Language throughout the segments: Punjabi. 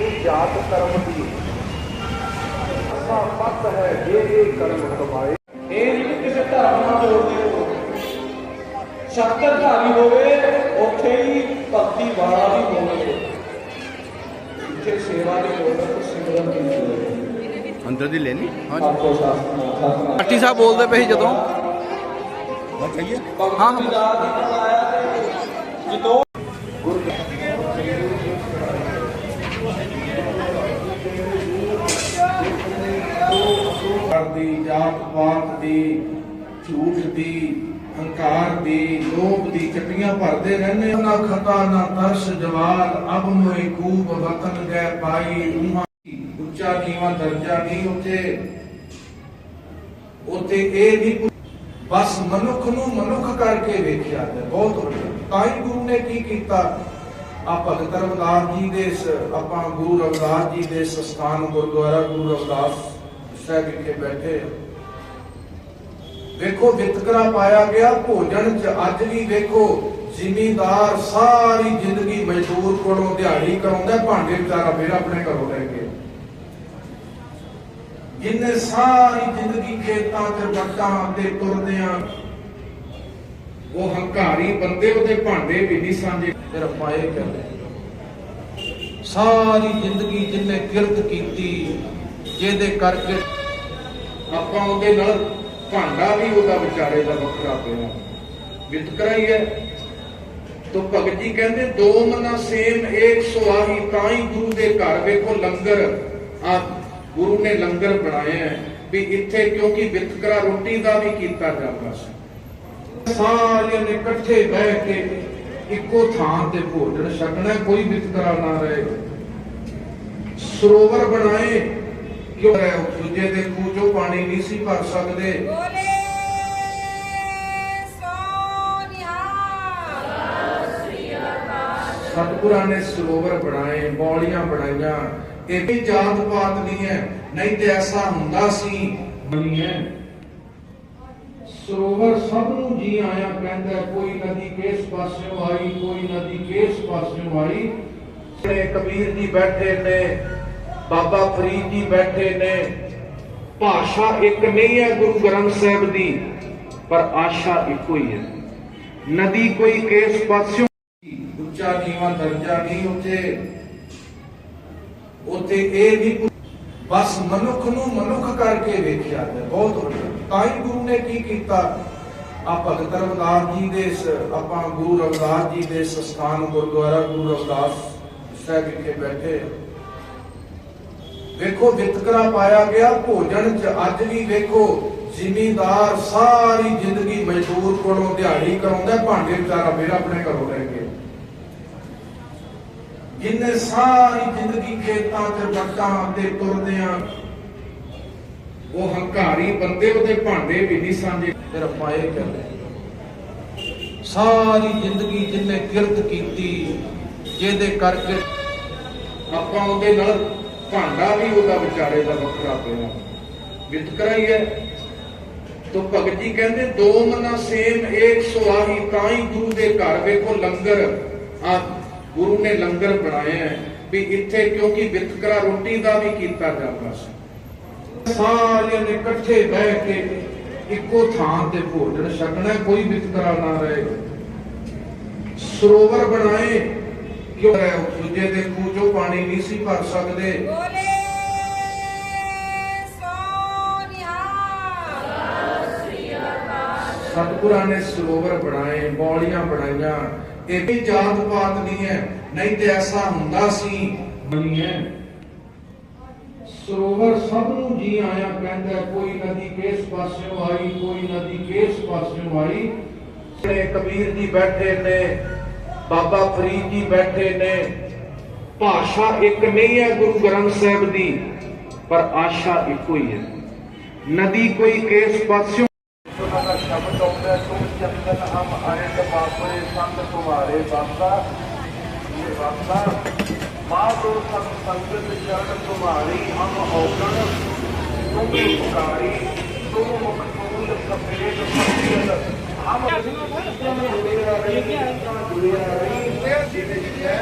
ਇਹ ਜਾਤ ਕਰਮ ਦੀ। ਅਸਾ ਪਤ ਹੈ ਜੇ ਇਹ ਕਰਮ ਕਮਾਏ। ਇਹ ਨਹੀਂ ਕਿ ਕਿਸੇ ਧਰਮ ਨਾਲ ਜੋੜਦੇ ਹੋ ਸ਼ਸਤਰਧਾਰੀ ਹੋਵੇ ਉੱਥੇ ਹੀ ਭਗਤੀ ਵਾਲਾ ਵੀ ਹੋਵੇ। ਜਿੱਥੇ ਸੇਵਾ ਦੀ ਤੇ ਸਿਮਰਨ ਦੀ ਲੋੜ ਹੈ। ਅੰਦਰ ਦੀ ਲੈਣੀ ਸ਼ਾਸਤਰ ਪਾਰਟੀ ਸਾਹਿਬ ਬੋਲਦੇ ਪਏ ਜਦੋਂ? ਹਾਂ ਹਾਂ। ਜਦੋਂ ਦੀ, ਜਾਤ ਪਾਤ ਦੀ, ਝੂਠ ਦੀ, ਹੰਕਾਰ ਦੀ, ਲੋਭ ਦੀ ਚੱਟੀਆਂ ਭਰਦੇ ਰਹਿੰਦੇ ਨਾ ਖਤਾ, ਨਾ ਤਰਸ, ਜਵਾਲ, ਅਬ ਮੋਏ ਖੂਬ ਵਤਨ ਗਏ ਪਾਈ, ਉਹਾਂ ਉੱਚਾ ਨੀਵਾਂ ਦਰਜਾ ਨਹੀਂ ਉੱਥੇ ਉੱਥੇ ਇਹ ਨਹੀਂ ਬਸ ਮਨੁੱਖ ਨੂੰ ਮਨੁੱਖ ਕਰਕੇ ਵੇਖਿਆ ਤੇ ਬਹੁਤ ਵੱਡਾ ਤਾਂ ਹੀ ਗੁਰੂ ਨੇ ਕੀ ਕੀਤਾ? ਆ ਭਗਤ ਰਵਦਾਸ ਜੀ ਦੇ ਆਪਾਂ ਗੁਰੂ ਰਵਦਾਸ ਜੀ ਦੇ ਸਥਾਨ ਗੁਰਦੁਆਰਾ ਗੁਰੂ ਰਵਦਾਸ ਸਾਹਿਬ ਵਿਖੇ ਬੈਠੇ ਵੇਖੋ, ਵਿਤਕਰਾ ਪਾਇਆ ਗਿਆ, ਭੋਜਨ ਚ ਅੱਜ ਵੀ ਵੇਖੋ, ਜ਼ਿਮੀਂਦਾਰ ਸਾਰੀ ਜ਼ਿੰਦਗੀ ਮਜ਼ਦੂਰ ਕੋਲੋਂ ਦਿਹਾੜੀ ਕਰਾਉਂਦਾ, ਭਾਂਡੇ ਵਿਚਾਰਾ ਫਿਰ ਆਪਣੇ ਘਰੋਂ ਲੈ ਕੇ। ਜਿੰਨੇ ਸਾਰੀ ਜ਼ਿੰਦਗੀ ਖੇਤਾਂ 'ਚ ਵੱਟਾਂ ਤੇ ਤੁਰਦੇ ਆ, ਉਹ ਹੰਕਾਰੀ ਬੰਦੇ, ਉਹਦੇ ਭਾਂਡੇ ਵੀ ਨਹੀਂ ਸਾਂਝੇ। ਫਿਰ ਪਾਏ ਕਰਦੇ ਸਾਰੀ ਜ਼ਿੰਦਗੀ ਜਿੰਨੇ ਕਿਰਤ ਕੀਤੀ ਜਿਹਦੇ ਕਰਕੇ ਆਪਾਂ ਉਹਦੇ ਨਾਲ ਭਾਂਡਾ ਵੀ ਉਹਦਾ ਵਿਚਾਰੇ ਦਾ ਵੱਖਰਾ ਪਿਆ। ਵਿਤਕਰਾ ਹੀ ਹੈ। ਤੋ ਭਗਤ ਜੀ ਕਹਿੰਦੇ, ਦੋ ਮਨਾ ਸੇਮ ਏਕ ਸੁਆਹੀ, ਤਾਂ ਹੀ ਗੁਰੂ ਦੇ ਘਰ ਵੇਖੋ ਲੰਗਰ। ਆ ਗੁਰੂ ਨੇ ਲੰਗਰ ਬਣਾਇਆ ਵੀ ਇੱਥੇ ਕਿਉਂਕਿ ਵਿਤਕਰਾ ਰੋਟੀ ਦਾ ਵੀ ਕੀਤਾ ਜਾਂਦਾ ਸੀ। ਸਾਰਿਆਂ ਨੇ ਇਕੱਠੇ ਬਹਿ ਕੇ ਇੱਕੋ ਥਾਂ ਤੇ ਭੋਜਨ ਛਕਣਾ, ਕੋਈ ਵਿਤਕਰਾ ਨਾ ਰਹੇ। ਸਰੋਵਰ ਬਣਾਏ। ਕਿਉਂ ਹੈ ਦੂਜੇ ਦੇ ਖੂਹ ਚੋਂ ਪਾਣੀ ਨਹੀਂ ਸੀ ਭਰ ਸਕਦੇ। ਬੋਲੇ ਸਤਿਗੁਰਾਂ ਨੇ ਸਰੋਵਰ ਬਣਾਏ ਬੌਲੀਆਂ ਬਣਾਈਆਂ। ਇਹ ਵੀ ਜਾਤ ਪਾਤ ਨਹੀਂ ਹੈ ਨਹੀਂ ਤੇ ਐਸਾ ਹੁੰਦਾ ਸੀ ਨਹੀਂ ਹੈ। ਸਰੋਵਰ ਸਭ ਨੂੰ ਜੀ ਆਇਆ ਕਹਿੰਦਾ ਕੋਈ ਨਦੀ ਕਿਸ ਪਾਸਿਓਂ ਆਈ ਕੋਈ ਨਦੀ ਕਿਸ ਪਾਸਿਓਂ ਆਈ। ਕਬੀਰ ਜੀ ਬੈਠੇ ਨੇ ਬਾਬਾ ਫਰੀਦ ਜੀ ਬੈਠੇ ਨੇ। ਭਾਸ਼ਾ ਇੱਕ ਨਹੀਂ ਹੈ ਗੁਰੂ ਗ੍ਰੰਥ ਸਾਹਿਬ ਦੀ, ਪਰ ਆਸ਼ਾ ਇੱਕੋ ਹੀ ਹੈ। ਨਦੀ ਕੋਈ ਕਿਸ ਪਾਸਿਓਂ ਉੱਚਾ ਨੀਵਾਂ ਦਰਜਾ ਨਹੀਂ ਉੱਥੇ ਉੱਥੇ ਇਹ ਨਹੀਂ ਬਸ ਮਨੁੱਖ ਨੂੰ ਮਨੁੱਖ ਕਰਕੇ ਵੇਖਿਆ ਤੇ ਬਹੁਤ ਵੱਡਾ ਤਾਂ ਹੀ ਗੁਰੂ ਨੇ ਕੀ ਕੀਤਾ? ਆ ਭਗਤ ਰਵਿਦਾਸ ਜੀ ਦੇ ਆਪਾਂ ਗੁਰੂ ਰਵਿਦਾਸ ਜੀ ਦੇ ਇਸ ਸਥਾਨ ਗੁਰਦੁਆਰਾ ਗੁਰੂ ਰਵਦਾਸ ਸਾਹਿਬ ਵਿਖੇ ਬੈਠੇ। ਵੇਖੋ ਵਿਤਕਰਾ ਪਾਇਆ ਗਿਆ, ਭੋਜਨ ਚ ਅੱਜ ਵੀ ਵੇਖੋ ਜ਼ਿਮੀਂਦਾਰ ਸਾਰੀ ਜ਼ਿੰਦਗੀ ਮਜ਼ਦੂਰ ਕੋਲੋਂ ਦਿਹਾੜੀ ਕਰਾਉਂਦਾ, ਭਾਂਡੇ ਵਿਚਾਰਾ ਫਿਰ ਆਪਣੇ ਘਰੋਂ ਲੈ ਕੇ। ਜਿੰਨੇ ਸਾਰੀ ਜ਼ਿੰਦਗੀ ਖੇਤਾਂ 'ਚ ਵੱਟਾਂ ਤੇ ਤੁਰਦੇ ਆ, ਉਹ ਹੰਕਾਰੀ ਬੰਦੇ, ਉਹਦੇ ਭਾਂਡੇ ਵੀ ਨਹੀਂ ਸਾਂਝੇ। ਫਿਰ ਪਾਏ ਕਰਦੇ ਸਾਰੀ ਜ਼ਿੰਦਗੀ ਜਿੰਨੇ ਕਿਰਤ ਕੀਤੀ, ਜਿਹਦੇ ਕਰਕੇ ਆਪਾਂ ਉਹਦੇ ਨਾਲ ਭਾਂਡਾ ਵੀ ਉਹਦਾ ਵਿਚਾਰੇ ਦਾ ਵੱਖਰਾ ਪਿਆ। ਵਿਤਕਰਾ ਹੀ ਹੈ। ਤੋ ਭਗਤ ਜੀ ਕਹਿੰਦੇ, ਦੋ ਮਨਾ ਸੇਮ, ਏਕ ਸੁਆਹੀ ਤਾਂ ਹੀ ਗੁਰੂ ਦੇ ਘਰ ਵੇਖੋ ਲੰਗਰ। ਆ ਗੁਰੂ ਨੇ ਲੰਗਰ ਬਣਾਇਆ ਵੀ ਇੱਥੇ ਕਿਉਂਕਿ ਵਿਤਕਰਾ ਰੋਟੀ ਦਾ ਵੀ ਕੀਤਾ ਜਾਂਦਾ ਸੀ। ਸਾਰਿਆਂ ਨੇ ਇਕੱਠੇ ਬਹਿ ਕੇ ਇੱਕੋ ਥਾਂ ਤੇ ਭੋਜਨ ਛਕਣਾ, ਕੋਈ ਵਿਤਕਰਾ ਨਾ ਰਹੇ। ਸਰੋਵਰ ਬਣਾਏ ਕਿਉਂ ਹੈ ਦੂਜੇ ਦੇ ਖੂਹ ਚੋਂ ਪਾਣੀ ਨਹੀਂ ਸੀ ਭਰ ਸਕਦੇ। ਬੋਲੇ ਸਤਿਗੁਰਾਂ ਨੇ ਸਰੋਵਰ ਬਣਾਏ ਬੌਲੀਆਂ ਬਣਾਈਆਂ। ਇਹ ਵੀ ਜਾਤ ਪਾਤ ਨਹੀਂ ਹੈ ਨਹੀਂ ਤੇ ਐਸਾ ਹੁੰਦਾ ਸੀ ਨਹੀਂ ਹੈ। ਸਰੋਵਰ ਸਭ ਨੂੰ ਜੀ ਆਇਆ ਕਹਿੰਦਾ ਕੋਈ ਨਦੀ ਕਿਸ ਪਾਸਿਓਂ ਆਈ ਕੋਈ ਨਦੀ ਕਿਸ ਪਾਸਿਓਂ ਆਈ। ਕਬੀਰ ਜੀ ਬੈਠੇ ਨੇ ਬਾਬਾ ਫਰੀਦ ਜੀ ਬੈਠੇ ਨੇ। ਭਾਸ਼ਾ ਇੱਕ ਨਹੀਂ ਹੈ ਗੁਰੂ ਗ੍ਰੰਥ ਸਾਹਿਬ ਦੀ, ਪਰ ਆਸ਼ਾ ਇੱਕੋ ਹੀ ਹੈ। ਨਦੀ ਕੋਈ ਕਿਸ ਪਾਸਿਓਂ ਦਾ ਸ਼ਬਦ ਆਉਂਦਾ ਤੁਮ ਚੰਦਨ ਹਮ ਅਰਿੰਦ ਬਾਪਰੇ ਸੰਤ ਤੁਮਾਰੇ ਬਾਬਾ ਇਹ ਬਾਬਾ ਮਾਤੋ ਸੰਤ ਸੰਗਤ ਚਰਨ ਤੁਮਾਰੀ ਹਮ ਔਗਣ ਤੁਮ ਪੁਕਾਰੀ ਤੁਮ ਮੁਖ ਫੂਲ ਸਫੇਦ ਸਫੇਦ ਹਮ ਜੁੜਿਆ ਰਹੀ ਜੁੜਿਆ ਰਹੀ ਜਿਹਦੇ ਵਿੱਚ ਹੈ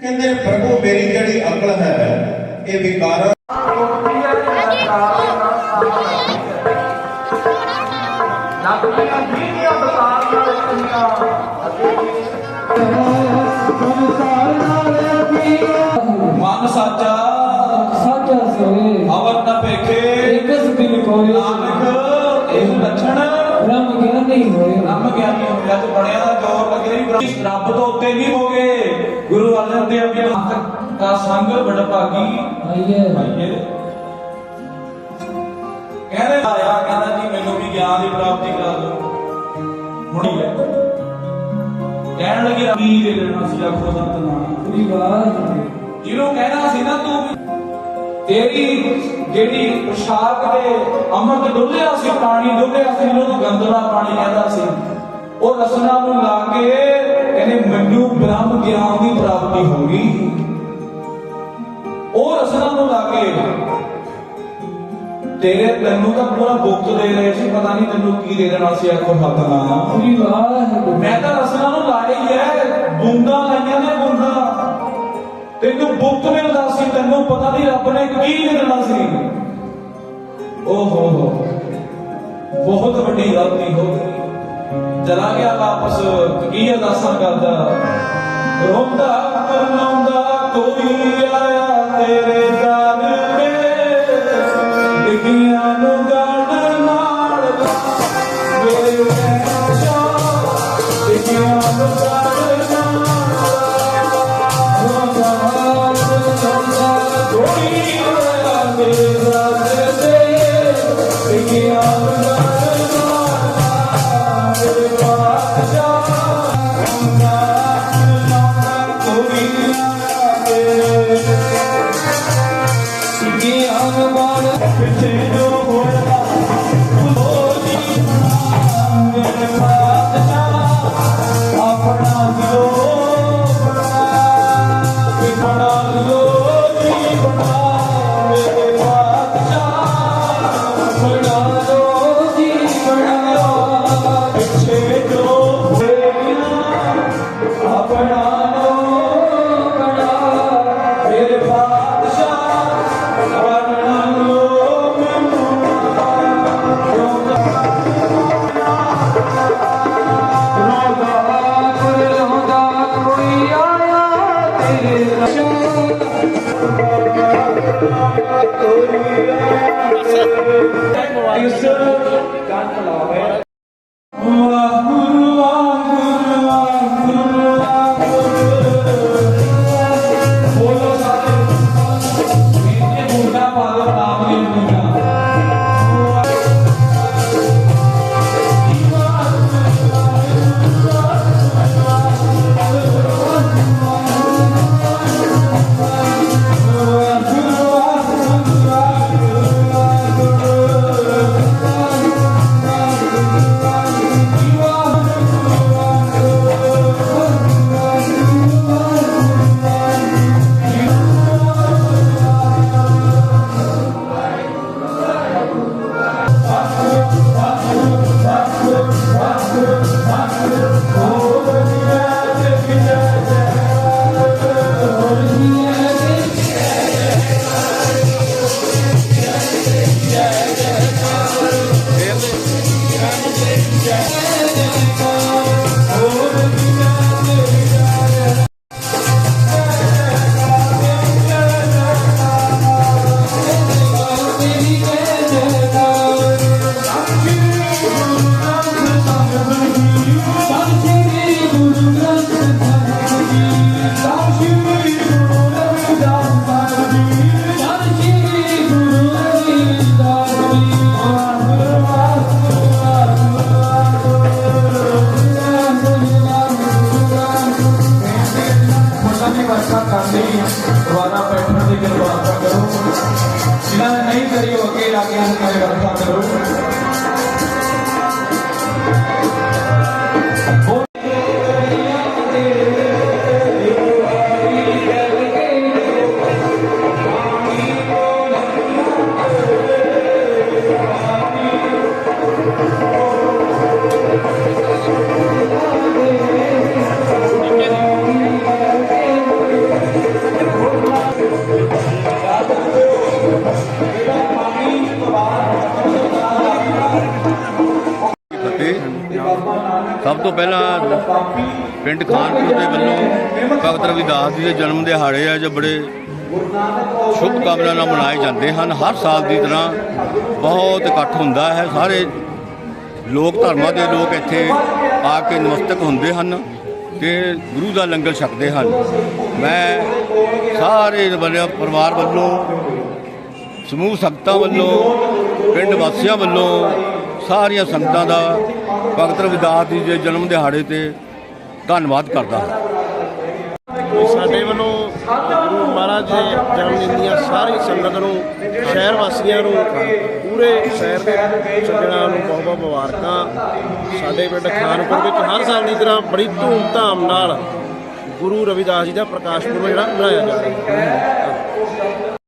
ਕਹਿੰਦੇ ਨੇ, ਪ੍ਰਭੂ ਮੇਰੀ ਜਿਹੜੀ ਅਕਲ ਹੈ। ਇਹ ਵਿਕਾਰਾਂ ਮਨ ਸਾਚਾ ਸਾਚਾ ਸੋਏ ਅਵਰ ਨ ਭੇਖੇ। ਇਕਸ ਬਿਨ ਕੋਇ ਨਾਨਕ ਇਹ ਲੱਛਣ। ਬ੍ਰਹਮ ਗਿਆਨੀ ਹੋਏ। ਰੱਬ ਗਿਆਨੀ ਹੋ ਗਿਆ ਤੇ ਬੜਿਆਂ ਦਾ ਜੋਰ ਲੱਗ। ਰੱਬ ਤੋਂ ਉੱਤੇ ਨਹੀਂ ਹੋ ਗਏ ਗੁਰੂ ਅਰਜਨ ਦੇਵ ਜੀ ਦਾ ਸੰਗ ਵਡਭਾਗੀ ਆਈਏ। ਭਾਈਏ ਕਹਿੰਦੇ ਆਇਆ ਕਹਿੰਦਾ ਜੀ ਮੈਨੂੰ ਵੀ ਗਿਆਨ ਦੀ ਪ੍ਰਾਪਤੀ ਕਰਾ ਦਿਓ। ਹੁਣੀ ਹੈ ਕਹਿਣ ਲੱਗੇ ਕੀ ਦੇ ਦੇਣਾ ਸੀ ਆਖੋ ਸਤਨਾਮ ਪੂਰੀ ਬਾਤ ਜਿਹਨੂੰ ਕਹਿਣਾ ਸੀ ਨਾ ਤੂੰ ਤੇਰੀ ਜਿਹੜੀ ਪੁਸ਼ਾਕ ਦੇ ਅੰਮ੍ਰਿਤ ਡੁੱਲਿਆ ਸੀ ਪਾਣੀ ਡੁੱਲਿਆ ਸੀ ਉਹਨੂੰ ਗੰਦਲਾ ਪਾਣੀ ਕਹਿੰਦਾ ਸੀ ਉਹ ਰਸਨਾ ਨੂੰ ਲਾ ਕੇ ਕਹਿੰਦੇ ਮੈਨੂੰ ਬ੍ਰਹਮ ਗਿਆਨ ਦੀ ਪ੍ਰਾਪਤੀ ਹੋ ਗਈ। ਉਹ ਰਸਨਾ ਨੂੰ ਲਾ ਕੇ। ਤੇਰੇ ਤੈਨੂੰ ਤਾਂ ਪੂਰਾ ਬੁੱਤ ਦੇ ਰਹੇ ਸੀ ਪਤਾ ਨਹੀਂ ਤੈਨੂੰ ਕੀ ਦੇ ਦੇਣਾ ਸੀ ਆਖੋ ਪੂਰੀ ਬਾਤ ਮੈਂ ਤਾਂ ਰਸਨਾ ਨੂੰ ਲਾਈ ਹੈ ਬੂੰਦਾਂ ਲਾਈਆਂ ਨੇ ਬੂੰਦਾਂ। ਤੈਨੂੰ ਬੁੱਕ ਮਿਲਦਾ ਸੀ ਤੈਨੂੰ ਪਤਾ ਨਹੀਂ ਰੱਬ ਨੇ ਕੀ ਦੇਣਾ ਸੀ। ਓਹ ਹੋ ਹੋ ਬਹੁਤ ਵੱਡੀ ਗਲਤੀ ਹੋ। ਗਈ ਚਲਾ ਗਿਆ ਵਾਪਸ ਕੀ ਅਰਦਾਸਾਂ ਕਰਦਾ। ਰੋਂਦਾ ਕਰਨਾਉਂਦਾ ਕੋਈ ਆਇਆ ਤੋਂ ਪਹਿਲਾਂ ਪਿੰਡ ਖਾਨਪੁਰ ਦੇ ਵੱਲੋਂ ਭਗਤ ਰਵਿਦਾਸ ਜੀ ਦੇ ਜਨਮ ਦਿਹਾੜੇ ਆ ਜੋ ਬੜੇ ਸ਼ੁਭ ਕਾਮਨਾ ਨਾਲ ਮਨਾਏ ਜਾਂਦੇ ਹਨ। ਹਰ ਸਾਲ ਦੀ ਤਰ੍ਹਾਂ ਬਹੁਤ ਇਕੱਠ ਹੁੰਦਾ ਹੈ। ਸਾਰੇ ਲੋਕ ਧਰਮਾਂ ਦੇ ਲੋਕ ਇੱਥੇ ਆ ਕੇ ਨਮਸਤਕ ਹੁੰਦੇ ਹਨ ਤੇ ਗੁਰੂ ਦਾ ਲੰਗਰ ਛਕਦੇ ਹਨ। ਮੈਂ ਸਾਰੇ ਵੱਲੋਂ ਪਰਿਵਾਰ ਵੱਲੋਂ, ਸਮੂਹ ਸੰਗਤਾਂ ਵੱਲੋਂ, ਪਿੰਡ ਵਾਸੀਆਂ ਵੱਲੋਂ ਸਾਰੀਆਂ ਸੰਗਤਾਂ ਦਾ ਭਗਤ ਰਵਿਦਾਸ ਜੀ ਦੇ ਜਨਮ ਦਿਹਾੜੇ ਤੇ ਧੰਨਵਾਦ ਕਰਦਾ ਹਾਂ। ਸਾਡੇ ਵੱਲੋਂ ਗੁਰੂ ਮਹਾਰਾਜ ਦੇ ਜਨਮ ਦਿਨ ਦੀਆਂ ਸਾਰੀ ਸੰਗਤ ਨੂੰ, ਸ਼ਹਿਰ ਵਾਸੀਆਂ ਨੂੰ, ਪੂਰੇ ਸ਼ਹਿਰ ਦੇ ਸੱਜਣਾਂ ਨੂੰ ਬਹੁਤ ਬਹੁਤ ਮੁਬਾਰਕਾਂ। ਸਾਡੇ ਪਿੰਡ ਖਾਨਪੁਰ ਵਿੱਚ ਹਰ ਸਾਲ ਦੀ ਤਰ੍ਹਾਂ ਬੜੀ ਧੂਮ-ਧਾਮ ਨਾਲ ਗੁਰੂ ਰਵਿਦਾਸ ਜੀ ਦਾ ਪ੍ਰਕਾਸ਼ ਪੁਰਬ ਜਿਹੜਾ ਮਨਾਇਆ ਜਾਂਦਾ ਹੈ।